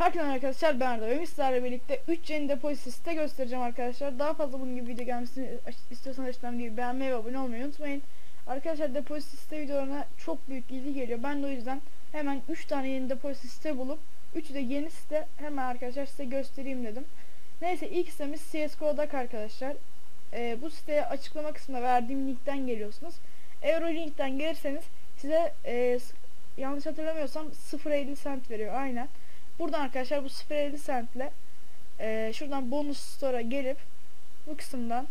Herkese arkadaşlar ben Arda ve sizlerle birlikte 3 yeni depozito site göstereceğim arkadaşlar. Daha fazla bunun gibi video gelmesini istiyorsanız aşağıdan videoyu beğenmeyi ve abone olmayı unutmayın. Arkadaşlar depozito site videolarına çok büyük ilgi geliyor. Ben de o yüzden hemen 3 tane yeni depozito site bulup 3'ü de yeni site hemen arkadaşlar size göstereyim dedim. Neyse ilk sitemiz CSGO'dak arkadaşlar. Ee, bu siteye açıklama kısmında verdiğim linkten geliyorsunuz. Eğer o linkten gelirseniz size e, yanlış hatırlamıyorsam 0.50 cent veriyor aynen. Buradan arkadaşlar bu 0.50 centle e, şuradan bonus store'a gelip bu kısımdan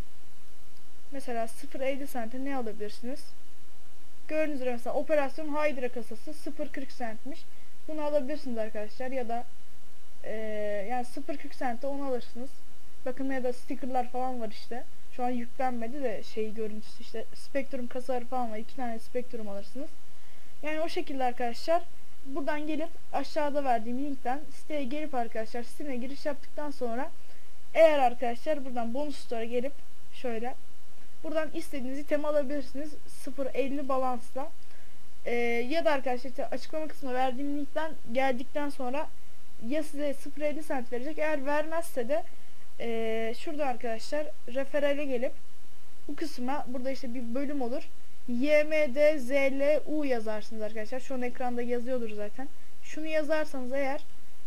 mesela 0.50 cent'e ne alabilirsiniz? Gördüğünüz üzere mesela operasyon Hydra kasası 0.40 centmiş. Bunu alabilirsiniz arkadaşlar ya da e, yani 0.40 cent'e onu alırsınız. Bakın ya da stickerlar falan var işte. Şu an yüklenmedi de şey görüntüsü işte Spectrum kasaları falan var. iki tane Spectrum alırsınız. Yani o şekilde arkadaşlar buradan gelip aşağıda verdiğim linkten siteye gelip arkadaşlar siteye giriş yaptıktan sonra eğer arkadaşlar buradan bonus store'a gelip şöyle buradan istediğiniz itemi alabilirsiniz. 0.50 balansla. Ee, ya da arkadaşlar işte açıklama kısmına verdiğim linkten geldikten sonra ya size 0.50 cent verecek. Eğer vermezse de ee, şurada arkadaşlar referale gelip bu kısma burada işte bir bölüm olur YMDZLU yazarsınız arkadaşlar. Şu an ekranda yazıyordur zaten. Şunu yazarsanız eğer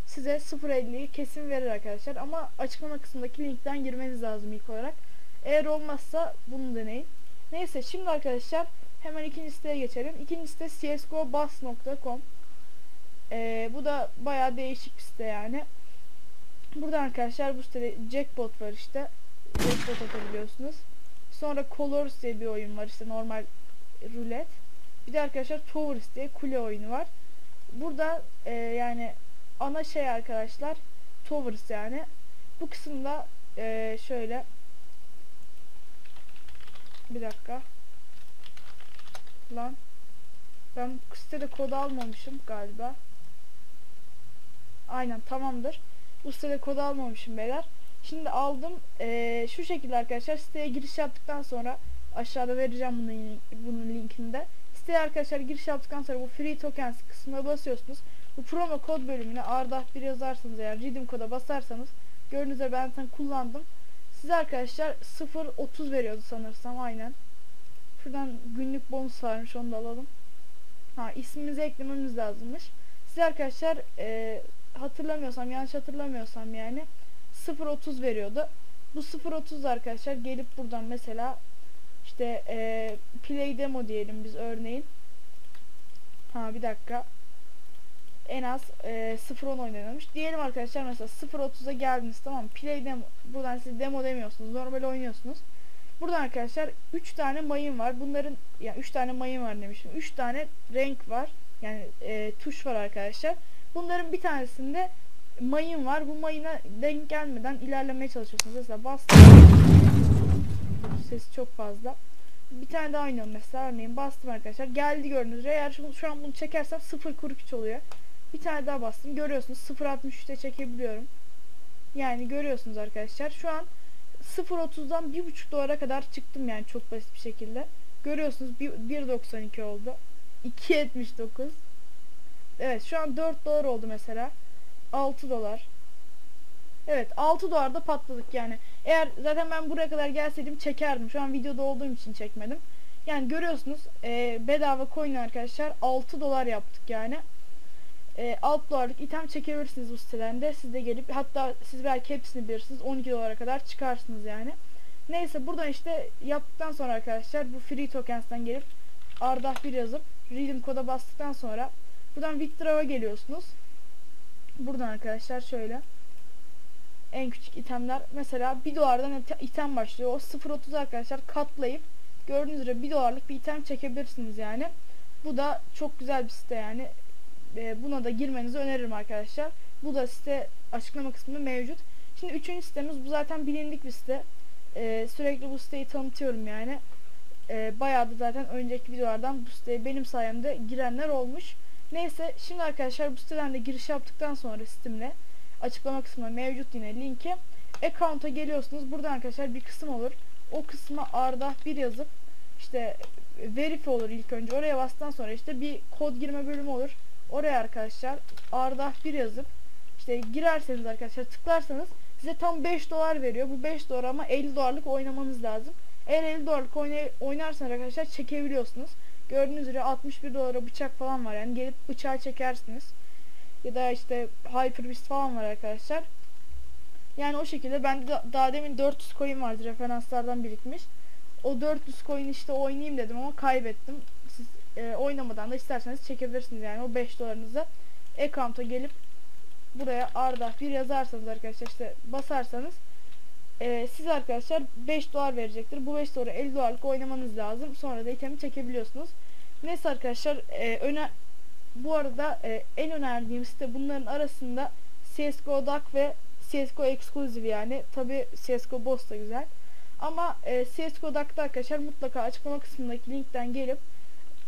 size 0.50'yi kesin verir arkadaşlar. Ama açıklama kısmındaki linkten girmeniz lazım ilk olarak. Eğer olmazsa bunu deneyin. Neyse şimdi arkadaşlar hemen ikinci siteye geçelim. İkinci site csgobus.com ee, Bu da baya değişik bir site yani. Burada arkadaşlar bu sitede jackpot var işte. Jackpot atabiliyorsunuz. Sonra Colors diye bir oyun var işte normal rulet. Bir de arkadaşlar Towers diye kule oyunu var. Burada e, yani ana şey arkadaşlar Towers yani. Bu kısımda e, şöyle bir dakika lan ben sitede kod almamışım galiba. Aynen tamamdır. Bu sitede kod almamışım beyler. Şimdi aldım. Ee, şu şekilde arkadaşlar siteye giriş yaptıktan sonra aşağıda vereceğim bunun, bunun linkinde. Siteye arkadaşlar giriş yaptıktan sonra bu free tokens kısmına basıyorsunuz. Bu promo kod bölümüne ardah bir yazarsanız eğer redeem koda basarsanız gördüğünüz üzere ben zaten kullandım. Size arkadaşlar 0.30 veriyordu sanırsam aynen. Şuradan günlük bonus varmış onu da alalım. Ha ismimizi eklememiz lazımmış. Size arkadaşlar e, hatırlamıyorsam yanlış hatırlamıyorsam yani 0.30 veriyordu. Bu 0.30 arkadaşlar gelip buradan mesela işte e, play demo diyelim biz örneğin. Ha bir dakika. En az e, 0.10 oynanmış. Diyelim arkadaşlar mesela 0.30'a geldiniz tamam Play demo. Buradan siz demo demiyorsunuz. Normal oynuyorsunuz. Buradan arkadaşlar 3 tane mayın var. Bunların yani 3 tane mayın var demiştim. 3 tane renk var. Yani e, tuş var arkadaşlar. Bunların bir tanesinde mayın var. Bu mayına denk gelmeden ilerlemeye çalışıyorsunuz. Mesela bastım. Sesi çok fazla. Bir tane daha oynuyorum mesela. Örneğin bastım arkadaşlar. Geldi gördüğünüz üzere. Eğer şu, şu an bunu çekersem 0.43 oluyor. Bir tane daha bastım. Görüyorsunuz 0.63'te çekebiliyorum. Yani görüyorsunuz arkadaşlar. Şu an 0.30'dan 1.5 dolara kadar çıktım yani çok basit bir şekilde. Görüyorsunuz 1.92 oldu. 2.79 Evet şu an 4 dolar oldu mesela. 6 dolar. Evet 6 dolarda patladık yani. Eğer zaten ben buraya kadar gelseydim çekerdim. Şu an videoda olduğum için çekmedim. Yani görüyorsunuz e, bedava coin arkadaşlar 6 dolar yaptık yani. E, 6 dolarlık item çekebilirsiniz bu siteden de. Siz de gelip hatta siz belki hepsini bilirsiniz. 12 dolara kadar çıkarsınız yani. Neyse buradan işte yaptıktan sonra arkadaşlar bu free tokens'ten gelip Ardah bir yazıp redeem koda bastıktan sonra buradan withdraw'a geliyorsunuz. Buradan arkadaşlar şöyle en küçük itemler mesela 1 dolardan item başlıyor. O 0.30 arkadaşlar katlayıp gördüğünüz üzere 1 dolarlık bir item çekebilirsiniz yani. Bu da çok güzel bir site yani. E, buna da girmenizi öneririm arkadaşlar. Bu da site açıklama kısmında mevcut. Şimdi üçüncü sitemiz bu zaten bilindik bir site. E, sürekli bu siteyi tanıtıyorum yani. E, bayağı da zaten önceki videolardan bu siteye benim sayemde girenler olmuş. Neyse şimdi arkadaşlar bu siteden de giriş yaptıktan sonra Steam'le açıklama kısmında mevcut yine linki. Account'a geliyorsunuz. Burada arkadaşlar bir kısım olur. O kısma arda bir yazıp işte verify olur ilk önce. Oraya bastıktan sonra işte bir kod girme bölümü olur. Oraya arkadaşlar arda bir yazıp işte girerseniz arkadaşlar tıklarsanız size tam 5 dolar veriyor. Bu 5 dolar ama 50 dolarlık oynamanız lazım. Eğer 50 dolarlık oynarsanız arkadaşlar çekebiliyorsunuz. Gördüğünüz üzere 61 dolara bıçak falan var yani gelip bıçağı çekersiniz. Ya da işte Hyper Beast falan var arkadaşlar. Yani o şekilde bende da, daha demin 400 coin vardı referanslardan birikmiş. O 400 coin işte oynayayım dedim ama kaybettim. Siz e, oynamadan da isterseniz çekebilirsiniz yani o 5 dolarınızı account'a gelip buraya Arda bir yazarsanız arkadaşlar işte basarsanız e, siz arkadaşlar 5 dolar verecektir. Bu 5 dolara 50 dolarlık oynamanız lazım. Sonra da itemi çekebiliyorsunuz. Neyse arkadaşlar e, öne bu arada e, en önerdiğim site bunların arasında CSGO Duck ve CSGO Exclusive yani. Tabi CSGO Boss da güzel. Ama e, CSGO Duck'ta arkadaşlar mutlaka açıklama kısmındaki linkten gelip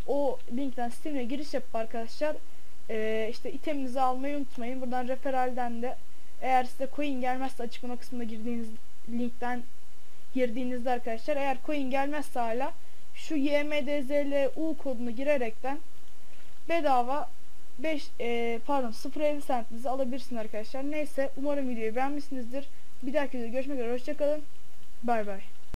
o linkten siteme giriş yapıp arkadaşlar e, işte iteminizi almayı unutmayın. Buradan referalden de eğer size coin gelmezse açıklama kısmına girdiğiniz linkten girdiğinizde arkadaşlar eğer coin gelmezse hala şu YMDZLU kodunu girerekten bedava 5 e, pardon 0.50 centinizi alabilirsiniz arkadaşlar. Neyse umarım videoyu beğenmişsinizdir. Bir dahaki videoda görüşmek üzere hoşçakalın. Bay bay.